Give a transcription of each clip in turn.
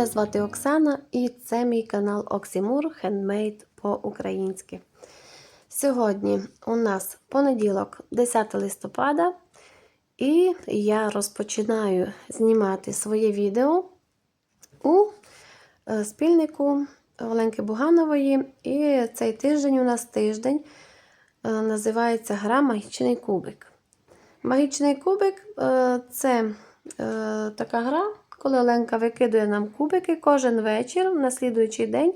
Мене звати Оксана і це мій канал Оксімур Handmade по-українськи. Сьогодні у нас понеділок, 10 листопада, і я розпочинаю знімати своє відео у е, спільнику Оленки Буганової. І цей тиждень у нас тиждень е, називається Гра Магічний кубик. Магічний кубик е, це така гра, коли Оленка викидує нам кубики кожен вечір на слідуючий день.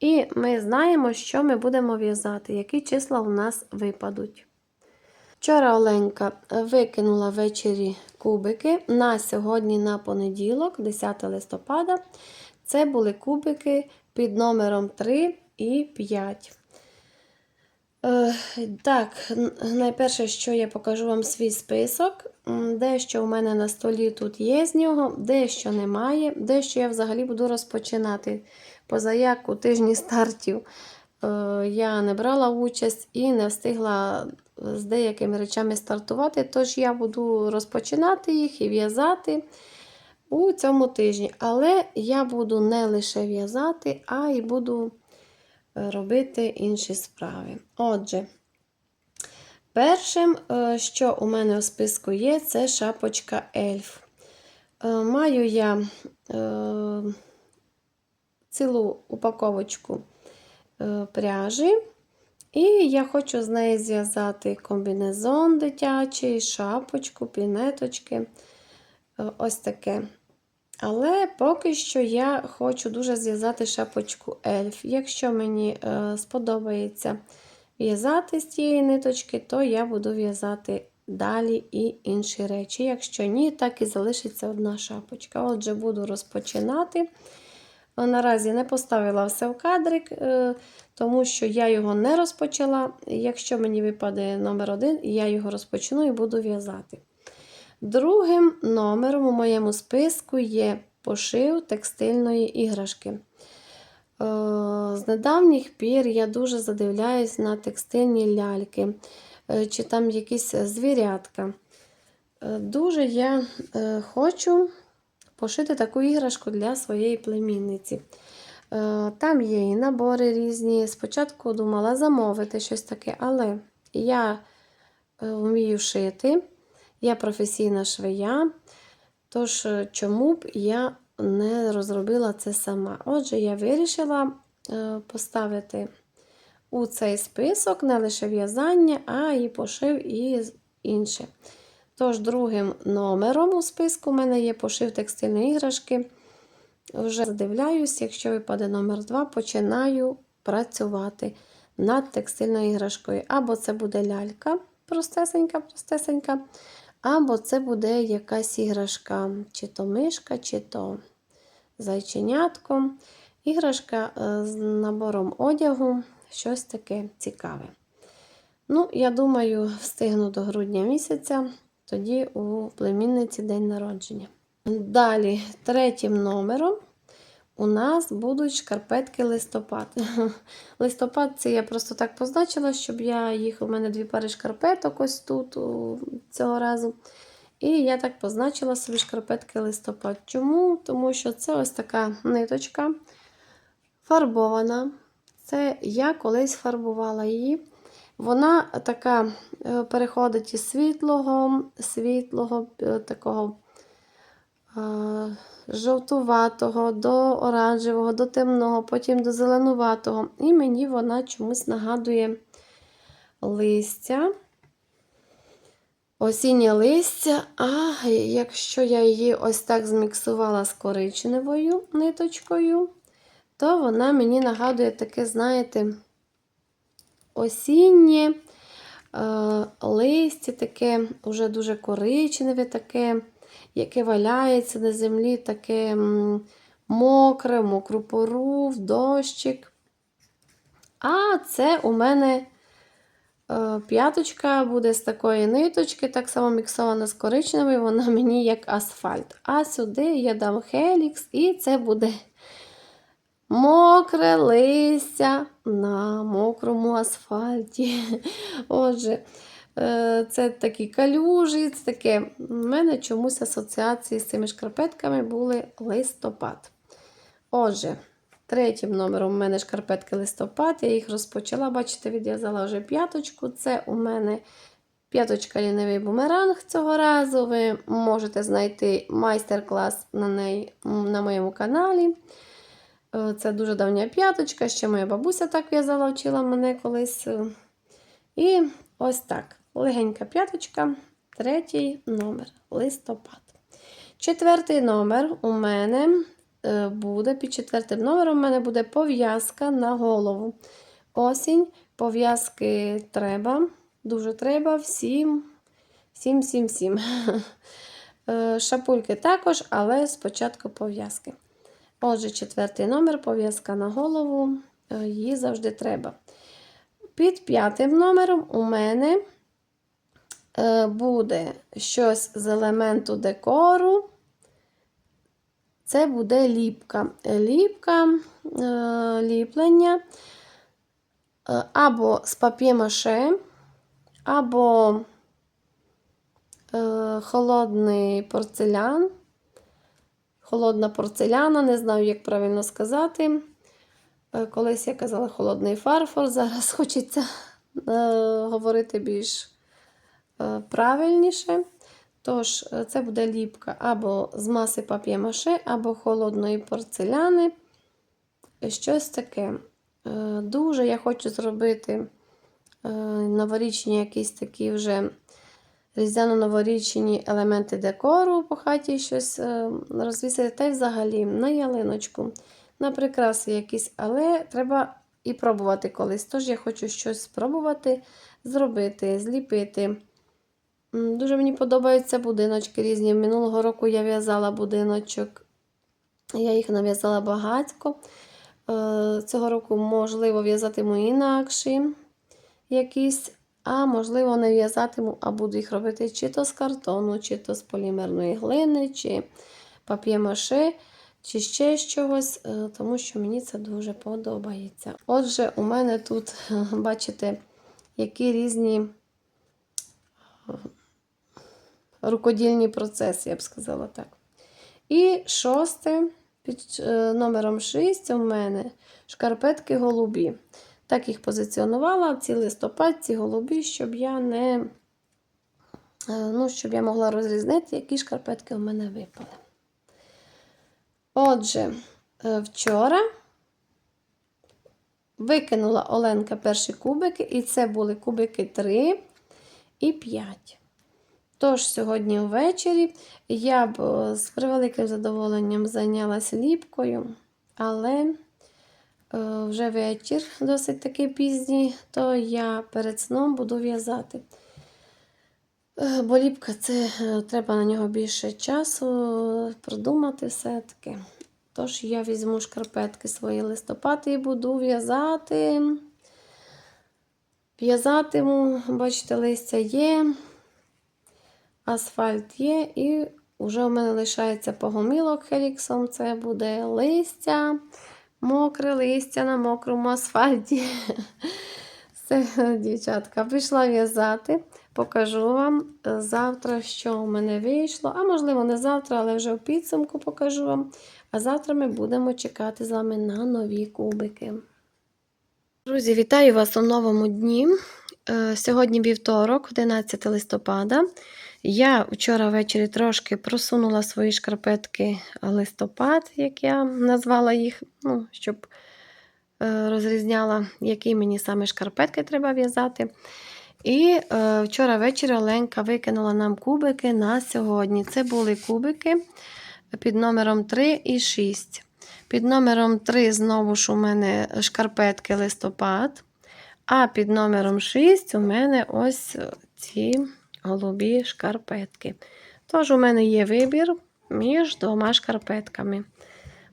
І ми знаємо, що ми будемо в'язати, які числа у нас випадуть. Вчора Оленка викинула ввечері кубики на сьогодні на понеділок, 10 листопада. Це були кубики під номером 3 і 5. Е, Так, найперше, що я покажу вам свій список. Дещо у мене на столі тут є з нього, дещо немає, дещо я взагалі буду розпочинати. Позаяк у тижні стартів е, я не брала участь і не встигла з деякими речами стартувати, тож я буду розпочинати їх і в'язати у цьому тижні. Але я буду не лише в'язати, а й буду робити інші справи. Отже, першим, е, що у мене у списку є, це шапочка ельф. Е, маю я е, цілу упаковочку пряжі, і я хочу з неї зв'язати комбінезон дитячий, шапочку, пінеточки. Ось таке. Але поки що я хочу дуже зв'язати шапочку ельф. Якщо мені е, сподобається в'язати з цієї ниточки, то я буду в'язати далі і інші речі. Якщо ні, так і залишиться одна шапочка. Отже, буду розпочинати. Наразі не поставила все в кадрик, е, тому що я його не розпочала. Якщо мені випаде номер один, я його розпочну і буду в'язати. Другим номером у моєму списку є пошив текстильної іграшки. Е, з недавніх пір я дуже задивляюсь на текстильні ляльки, е, чи там якісь звірятка. Е, дуже я хочу пошити таку іграшку для своєї племінниці. Там є і набори різні. Спочатку думала замовити щось таке, але я вмію шити. Я професійна швея, тож е, чому б я не розробила це сама? Отже, я вирішила е, поставити у цей список не лише в'язання, а і пошив і інше. Тож, другим номером у списку у мене є пошив текстильної іграшки. Вже задивляюсь, якщо випаде номер 2, починаю працювати над текстильною іграшкою. Або це буде лялька, простесенька, простесенька. Або це буде якась іграшка, чи то мишка, чи то зайченятко. Іграшка е, з набором одягу, щось таке цікаве. Ну, я думаю, встигну до грудня місяця, тоді у племінниці день народження. Далі, третім номером у нас будуть шкарпетки листопад. Листопад це я просто так позначила, щоб я їх, у мене дві пари шкарпеток ось тут цього разу. І я так позначила собі шкарпетки листопад. Чому? Тому що це ось така ниточка фарбована. Це я колись фарбувала її. Вона така е, переходить із світлого, світлого, е, такого жовтуватого, до оранжевого, до темного, потім до зеленуватого. І мені вона чомусь нагадує листя. Осіннє листя, а якщо я її ось так зміксувала з коричневою ниточкою, то вона мені нагадує таке, знаєте, осіннє е, листя, таке вже дуже коричневе, таке яке валяється на землі, таке мокре, мокру пору, в дощик. А це у мене е, п'яточка буде з такої ниточки, так само міксована з коричневою, вона мені як асфальт. А сюди я дам хелікс, і це буде мокре листя на мокрому асфальті. Отже, це такі калюжі, це таке. У мене чомусь асоціації з цими шкарпетками були листопад. Отже, третім номером у мене шкарпетки листопад. Я їх розпочала. Бачите, відв'язала вже п'яточку. Це у мене п'яточка лінивий бумеранг цього разу. Ви можете знайти майстер-клас на неї на моєму каналі. Е, Це дуже давня п'яточка. Ще моя бабуся так в'язала, вчила мене колись. Е, І ось так. Легенька п'яточка, третій номер листопад. Четвертий номер у мене е, буде, під четвертим номером у мене буде пов'язка на голову. Осінь, пов'язки треба, дуже треба всім, всім, всім, всім. Е, Шапульки також, але спочатку пов'язки. Отже, четвертий номер, пов'язка на голову, е, її завжди треба. Під п'ятим номером у мене буде щось з елементу декору. Це буде ліпка. Ліпка, е, ліплення е, або з пап'є-маше, або е, холодний порцелян. Холодна порцеляна, не знаю, як правильно сказати. Е, Колись я казала холодний фарфор, зараз хочеться е, говорити більш е, правильніше. Тож, е, це буде ліпка або з маси пап'є-маше, або холодної порцеляни. Щось таке. Е, Дуже я хочу зробити е, новорічні якісь такі вже різдвяно-новорічні елементи декору по хаті щось е, розвісити, та й взагалі на ялиночку, на прикраси якісь, але треба і пробувати колись. Тож я хочу щось спробувати зробити, зліпити. Дуже мені подобаються будиночки різні. Минулого року я в'язала будиночок, я їх нав'язала багатько. Е, Цього року, можливо, в'язатиму інакші якісь, а можливо, не в'язатиму, а буду їх робити чи то з картону, чи то з полімерної глини, чи пап'є-маше, чи ще з чогось, е, тому що мені це дуже подобається. Отже, у мене тут, бачите, які різні рукодільні процеси, я б сказала так. І шосте, під е, номером 6 у мене шкарпетки голубі. Так їх позиціонувала ці листопад, ці голубі, щоб я не е, ну, щоб я могла розрізнити, які шкарпетки у мене випали. Отже, е, вчора викинула Оленка перші кубики, і це були кубики 3 і 5. Тож, сьогодні ввечері я б е, з превеликим задоволенням зайнялася ліпкою, але е, вже вечір досить таки пізній, то я перед сном буду в'язати. Е, Бо ліпка це треба на нього більше часу продумати все-таки. Тож я візьму шкарпетки свої листопад і буду в'язати. В'язатиму, бачите, листя є, асфальт є, і вже у мене лишається погомілок хеліксом. Це буде листя, мокре листя на мокрому асфальті. Все, дівчатка, пішла в'язати. Покажу вам е, завтра, що у мене вийшло. А можливо, не завтра, але вже в підсумку покажу вам. А завтра ми будемо чекати з вами на нові кубики. Друзі, вітаю вас у новому дні. Е, Сьогодні вівторок, 11 листопада. Я вчора ввечері трошки просунула свої шкарпетки листопад, як я назвала їх, ну, щоб е, розрізняла, які мені саме шкарпетки треба в'язати. І е, вчора ввечері Оленка викинула нам кубики на сьогодні. Це були кубики під номером 3 і 6. Під номером 3 знову ж у мене шкарпетки листопад. А під номером 6 у мене ось ці голубі шкарпетки. Тож у мене є вибір між двома шкарпетками.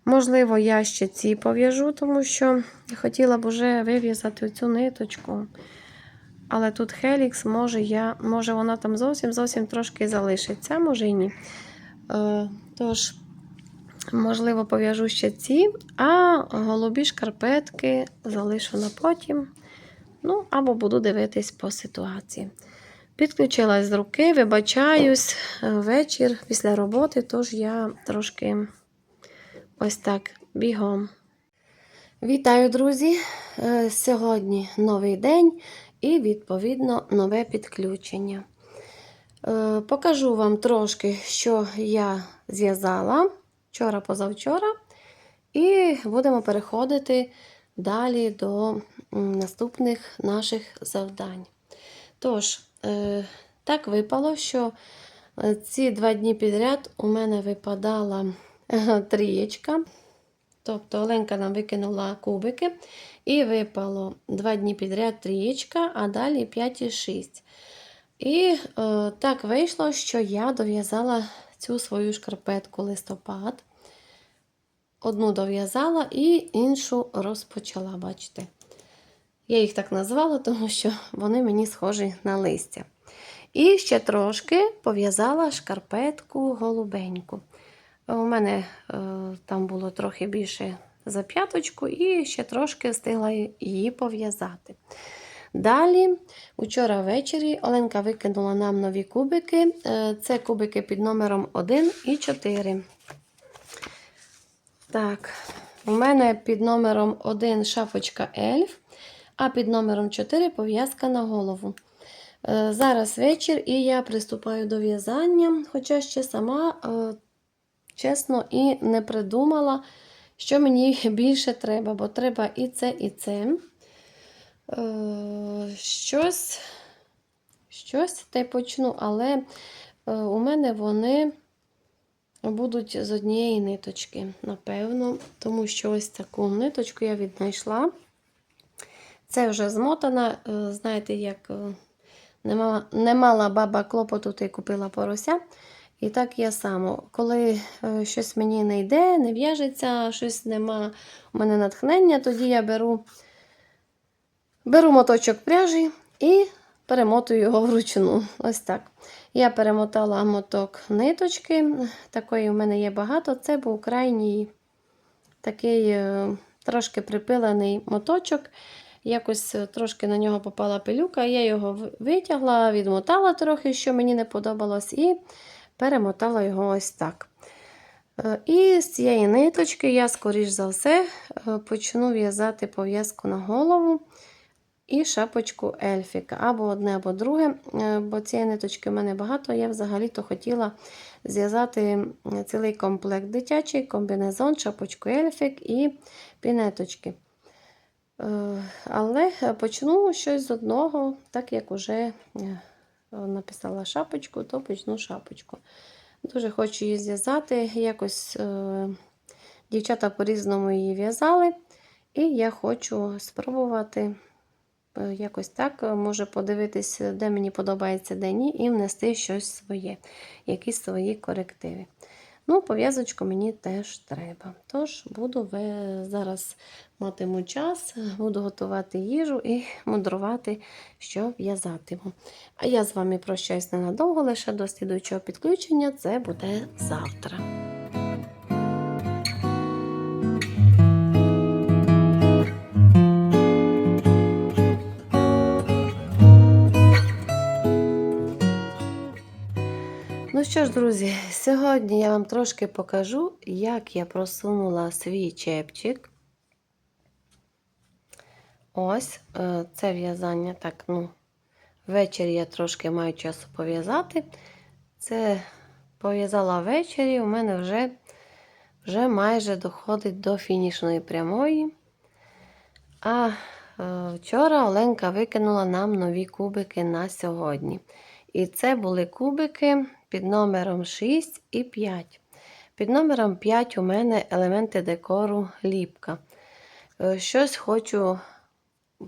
Можливо, я ще ці пов'яжу, тому що хотіла б вже вив'язати цю ниточку. Але тут Хелікс, може, я, може вона там зовсім зовсім трошки залишиться, може і ні. Е, тож, можливо, пов'яжу ще ці, а голубі шкарпетки залишу на потім. Ну, або буду дивитись по ситуації. Підключилась з руки, вибачаюсь, е, вечір після роботи, тож я трошки ось так бігом. Вітаю, друзі! Е, Сьогодні новий день і, відповідно, нове підключення. Е, Покажу вам трошки, що я зв'язала вчора-позавчора, і будемо переходити далі до наступних наших завдань. Тож, е, так випало, що е, ці два дні підряд у мене випадала е, трієчка. Тобто Оленка нам викинула кубики, і випало два дні підряд трієчка, а далі 5 і 6. І е, так вийшло, що я дов'язала цю свою шкарпетку листопад. Одну дов'язала і іншу розпочала, бачите. Я їх так назвала, тому що вони мені схожі на листя. І ще трошки пов'язала шкарпетку голубеньку. У мене е, там було трохи більше за п'яточку, і ще трошки встигла її пов'язати. Далі, вчора ввечері, Оленка викинула нам нові кубики. Е, Це кубики під номером 1 і 4. Так, у мене під номером 1 шапочка ельф, а під номером 4 пов'язка на голову. Е, Зараз вечір, і я приступаю до в'язання, хоча ще сама, е, чесно, і не придумала, що мені більше треба, бо треба і це, і це. Е, Щось, щось й почну, але у мене вони будуть з однієї ниточки, напевно, тому що ось таку ниточку я віднайшла. Це вже змотана, е, знаєте, як е, не мала, не мала баба клопоту, ти купила порося. І так я само, коли е, щось мені не йде, не в'яжеться, щось нема у мене натхнення, тоді я беру, беру моточок пряжі і перемотую його вручну. Ось так. Я перемотала моток ниточки, такої у мене є багато. Це був крайній такий е, трошки припилений моточок. Якось е, трошки на нього попала пилюка, я його витягла, відмотала трохи, що мені не подобалось, і перемотала його ось так. Е, І з цієї ниточки я, скоріш за все, почну в'язати пов'язку на голову і шапочку ельфіка. Або одне, або друге, е, бо цієї ниточки в мене багато. Я взагалі-то хотіла зв'язати цілий комплект дитячий, комбінезон, шапочку ельфік і пінеточки. Е, Але почну щось з одного, так як уже е, написала шапочку, то почну шапочку. Дуже хочу її зв'язати. Якось дівчата по-різному її в'язали. І я хочу спробувати якось так, е, може подивитись, де мені подобається, де ні, і внести щось своє, якісь свої корективи. Ну, пов'язочку мені теж треба. Тож буду зараз матиму час, буду готувати їжу і мудрувати, що в'язатиму. А я з вами прощаюсь ненадовго, лише до слідуючого підключення. Це буде завтра. Ну що ж, друзі, сьогодні я вам трошки покажу, як я просунула свій чепчик. Ось е, це в'язання. Так, ну, ввечері я трошки маю часу пов'язати. Це пов'язала ввечері, у мене вже, вже майже доходить до фінішної прямої. А е, вчора Оленка викинула нам нові кубики на сьогодні. І це були кубики під номером 6 і 5. Під номером 5 у мене елементи декору ліпка. Е, Щось хочу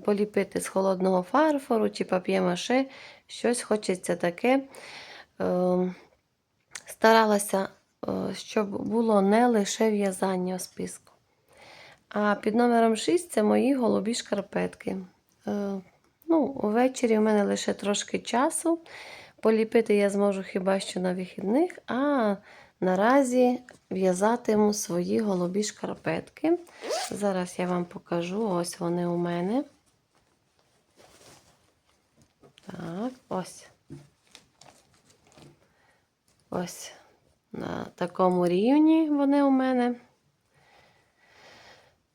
поліпити з холодного фарфору чи пап'є-маше. Щось хочеться таке. Е, Старалася, е, щоб було не лише в'язання у списку. А під номером 6 це мої голубі шкарпетки. Ну, Увечері в мене лише трошки часу. Поліпити я зможу хіба що на вихідних, а наразі в'язатиму свої голубі шкарпетки. Зараз я вам покажу, ось вони у мене. Так, ось. Ось на такому рівні вони у мене.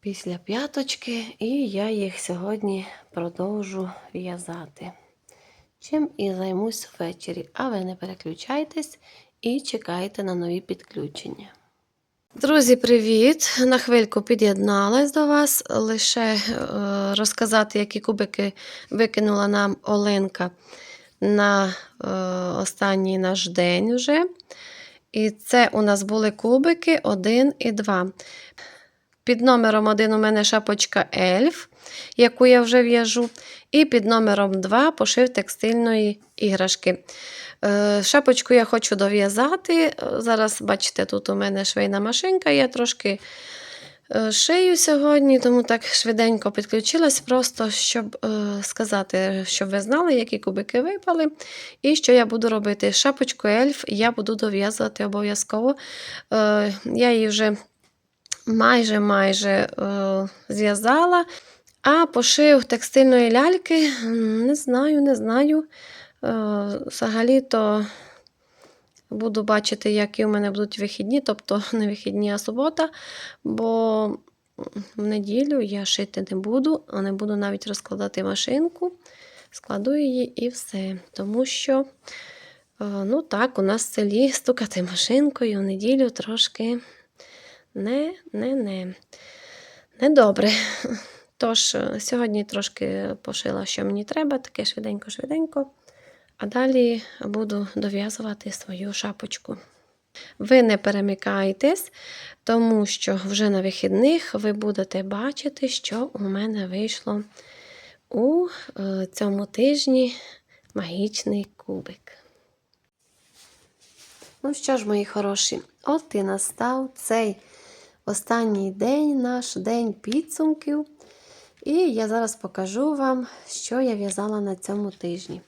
після п'яточки, і я їх сьогодні продовжу в'язати. Чим і займусь ввечері. А ви не переключайтесь і чекайте на нові підключення. Друзі, привіт! На хвильку під'єдналась до вас. Лише е, розказати, які кубики викинула нам Оленка на е, останній наш день вже. І це у нас були кубики 1 і 2. Під номером 1 у мене шапочка ельф, яку я вже в'яжу. І під номером 2 пошив текстильної іграшки. Е, Шапочку я хочу дов'язати. Е, Зараз, бачите, тут у мене швейна машинка, я трошки е, шию сьогодні, тому так швиденько підключилась, просто щоб сказати, щоб ви знали, які кубики випали, і що я буду робити. Шапочку ельф я буду дов'язувати обов'язково. Я її вже майже майже е, зв'язала. А пошив текстильної ляльки, не знаю, не знаю. Е, Взагалі-то буду бачити, які у мене будуть вихідні, тобто не вихідні, а субота, бо в неділю я шити не буду, а не буду навіть розкладати машинку. Складу її і все. Тому що, е, ну так, у нас в селі стукати машинкою в неділю трошки не, не, не. Недобре. Тож, е, сьогодні трошки пошила, що мені треба, таке швиденько-швиденько. А далі буду дов'язувати свою шапочку. Ви не перемикайтесь, тому що вже на вихідних ви будете бачити, що у мене вийшло у е, цьому тижні магічний кубик. Ну що ж, мої хороші, от і настав цей останній день, наш день підсумків. І я зараз покажу вам, що я в'язала на цьому тижні.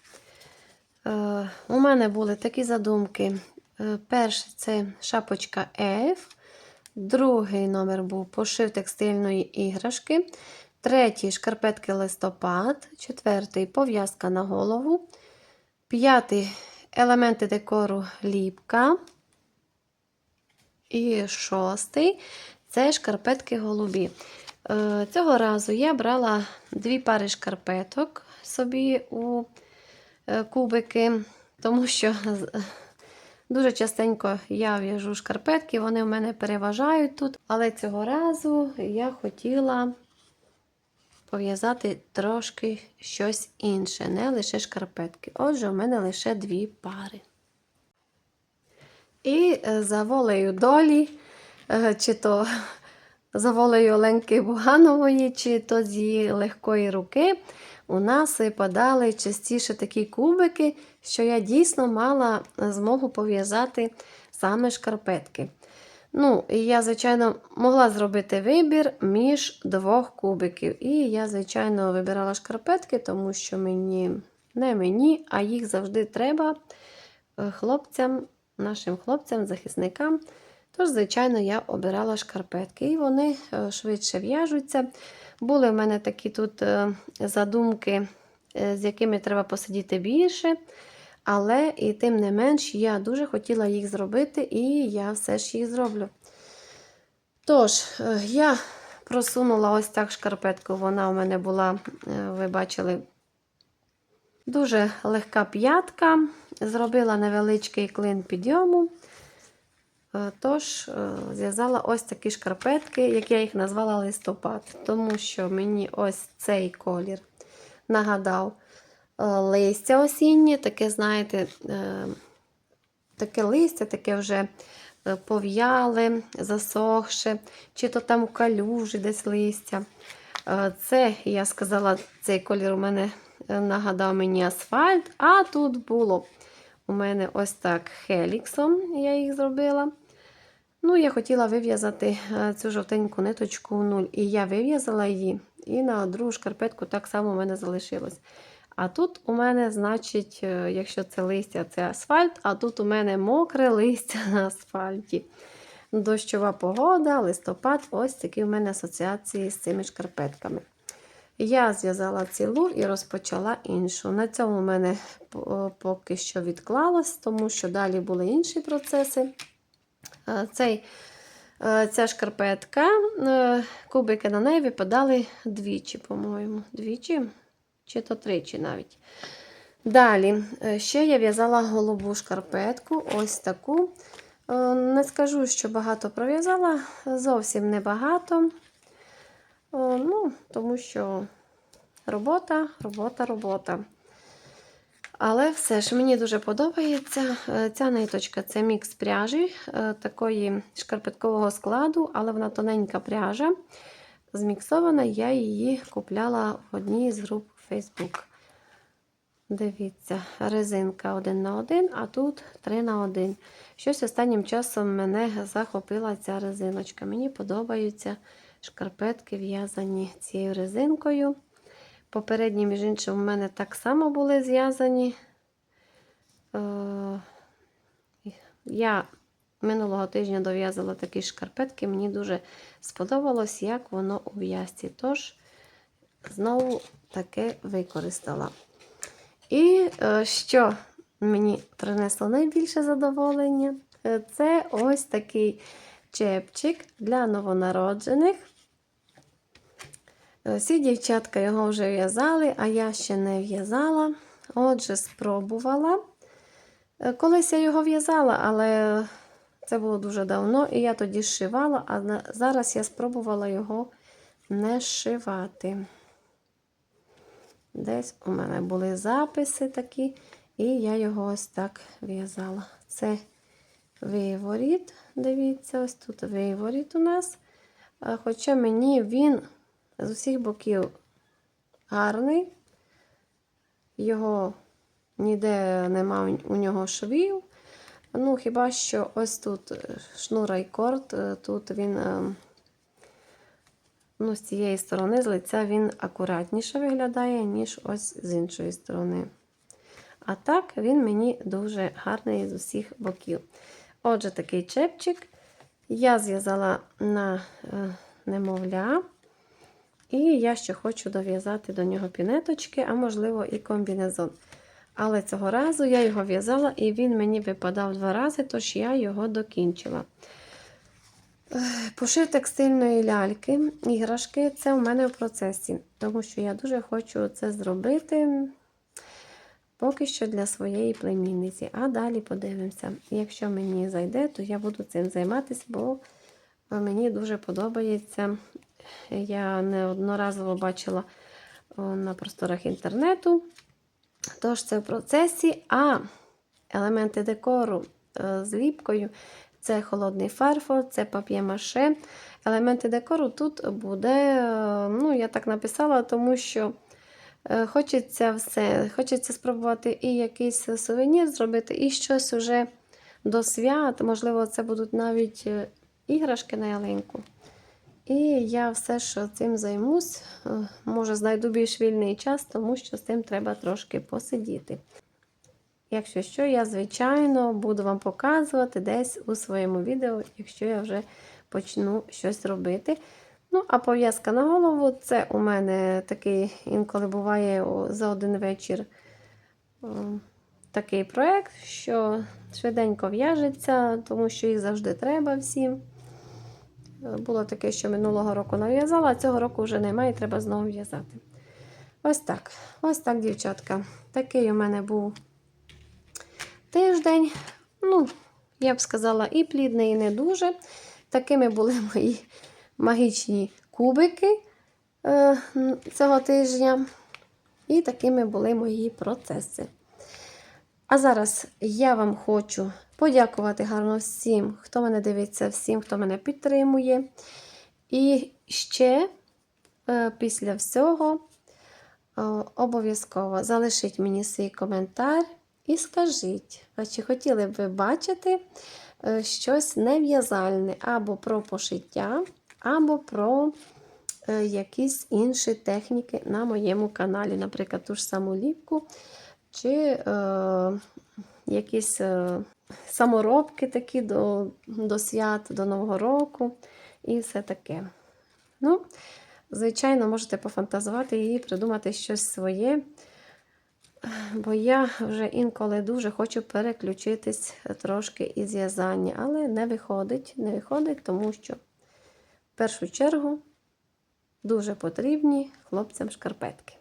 Е, у мене були такі задумки. Е, перший це шапочка F, другий номер був пошив текстильної іграшки, третій шкарпетки листопад, четвертий пов'язка на голову, п'ятий елементи декору ліпка. І шостий це шкарпетки голубі. Е, Цього разу я брала дві пари шкарпеток собі у е, кубики, тому що дуже частенько я в'яжу шкарпетки, вони в мене переважають тут. Але цього разу я хотіла пов'язати трошки щось інше, не лише шкарпетки. Отже, у мене лише дві пари. І е, за волею долі, е, чи то за волею Оленки Буганової, чи то з її легкої руки, у нас випадали частіше такі кубики, що я дійсно мала змогу пов'язати саме шкарпетки. Ну, і я, звичайно, могла зробити вибір між двох кубиків. І я, звичайно, вибирала шкарпетки, тому що мені не мені, а їх завжди треба е, хлопцям, нашим хлопцям, захисникам. Тож, звичайно, я обирала шкарпетки, і вони е, швидше в'яжуться. Були в мене такі тут е, задумки, е, з якими треба посидіти більше. Але і тим не менш, я дуже хотіла їх зробити, і я все ж їх зроблю. Тож, я просунула ось так шкарпетку. Вона у мене була, ви бачили, дуже легка п'ятка. Зробила невеличкий клин підйому. Е, Тож, е, зв'язала ось такі шкарпетки, як я їх назвала листопад, тому що мені ось цей колір нагадав е, листя осіннє, таке, знаєте, таке листя, таке вже пов'яле, засохше, чи то там у калюжі десь листя. Це, я сказала, цей колір у мене нагадав мені асфальт, а тут було у мене ось так хеліксом, я їх зробила. Ну, я хотіла вив'язати е, цю жовтеньку ниточку у нуль. І я вив'язала її, і на другу шкарпетку так само у мене залишилось. А тут у мене, значить, е, якщо це листя, це асфальт, а тут у мене мокре листя на асфальті. Дощова погода, листопад, ось такі у мене асоціації з цими шкарпетками. Я зв'язала цілу і розпочала іншу. На цьому в мене поки що відклалось, тому що далі були інші процеси. Е, Цей Е, Ця шкарпетка, е, кубики на неї випадали двічі, по-моєму. Двічі чи то тричі навіть. Далі, е, ще я в'язала голубу шкарпетку, ось таку. Е, Не скажу, що багато пров'язала, зовсім небагато. Е, Ну, тому що робота, робота, робота. Але все ж мені дуже подобається. Е, Ця ниточка це мікс пряжі е, такої шкарпеткового складу, але вона тоненька пряжа. Зміксована, я її купляла в одній з груп Facebook. Дивіться, резинка 1 на 1, а тут 3 на 1. Щось останнім часом мене захопила ця резиночка. Мені подобаються шкарпетки в'язані цією резинкою. Попередні, між іншим, у мене так само були зв'язані. Е, Я минулого тижня дов'язала такі шкарпетки. Мені дуже сподобалось, як воно у в'язці. Тож, знову таке використала. І е, що мені принесло найбільше задоволення, Е, це ось такий чепчик для новонароджених. Е, Всі дівчатка його вже в'язали, а я ще не в'язала. Отже, спробувала. Е, Колись я його в'язала, але це було дуже давно, і я тоді зшивала, а зараз я спробувала його не зшивати. Десь у мене були записи такі, і я його ось так в'язала. Це виворіт, дивіться, ось тут виворіт у нас. Хоча мені він з усіх боків гарний, його ніде нема у нього швів. Ну, хіба що ось тут е, шнур айкорд, е, тут він е, ну, з цієї сторони, з лиця він акуратніше виглядає, ніж ось з іншої сторони. А так він мені дуже гарний з усіх боків. Отже, такий чепчик. Я зв'язала на е, немовля. І я ще хочу дов'язати до нього пінеточки, а можливо і комбінезон. Але цього разу я його в'язала, і він мені випадав два рази, тож я його докінчила. Пошив текстильної ляльки, іграшки це у мене в процесі, тому що я дуже хочу це зробити поки що для своєї племінниці. А далі подивимося. Якщо мені зайде, то я буду цим займатися, бо мені дуже подобається. Я неодноразово бачила на просторах інтернету. Тож це в процесі, а елементи декору е, з ліпкою це холодний фарфор, це пап'є-маше. Елементи декору тут буде, е, ну, я так написала, тому що е, хочеться все. Хочеться спробувати і якийсь сувенір зробити, і щось уже до свят. Можливо, це будуть навіть іграшки на ялинку. І я все ж цим займусь. Е, Може, знайду більш вільний час, тому що з цим треба трошки посидіти. Якщо що, я, звичайно, буду вам показувати десь у своєму відео, якщо я вже почну щось робити. Ну, а пов'язка на голову це у мене такий інколи буває за один вечір такий проєкт, що швиденько в'яжеться, тому що їх завжди треба всім. Було таке, що минулого року нав'язала, а цього року вже немає, треба знову в'язати. Ось так. Ось так, дівчатка. Такий у мене був тиждень. Ну, я б сказала, і плідний, і не дуже. Такими були мої магічні кубики е, цього тижня. І такими були мої процеси. А зараз я вам хочу подякувати гарно всім, хто мене дивиться, всім, хто мене підтримує. І ще е, після всього е, обов'язково залишіть мені свій коментар і скажіть, чи хотіли б ви бачити е, щось нев'язальне або про пошиття, або про якісь інші техніки на моєму каналі, наприклад, ту ж саму ліпку, чи е, якісь саморобки такі до, до свят, до Нового року і все таке. Ну, звичайно, можете пофантазувати і придумати щось своє. бо я вже інколи дуже хочу переключитись трошки із в'язання, але не виходить, не виходить, тому що в першу чергу дуже потрібні хлопцям шкарпетки.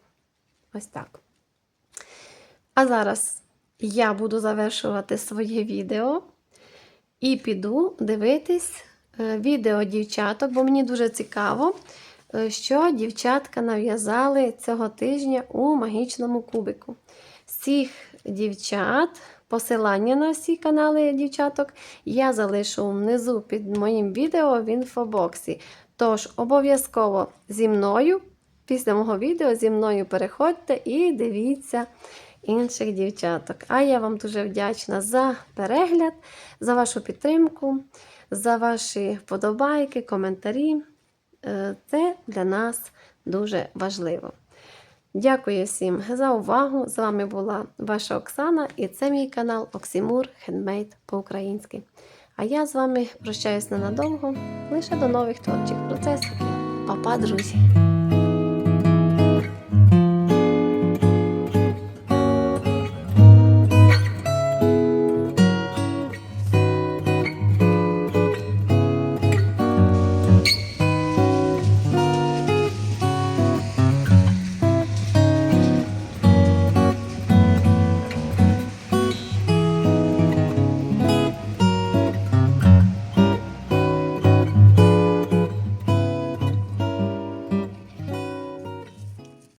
Ось так. А зараз я буду завершувати своє відео і піду дивитись е, відео дівчаток, бо мені дуже цікаво, е, що дівчатка нав'язали цього тижня у магічному кубику. Всіх дівчат, посилання на всі канали дівчаток я залишу внизу під моїм відео в інфобоксі. Тож обов'язково зі мною, після мого відео, зі мною переходьте і дивіться інших дівчаток. А я вам дуже вдячна за перегляд, за вашу підтримку, за ваші вподобайки, коментарі. Е, Це для нас дуже важливо. Дякую всім за увагу. З вами була ваша Оксана, і це мій канал Оксімур Хендмейд по-українськи. А я з вами прощаюсь ненадовго, лише до нових творчих процесів. Па-па, друзі!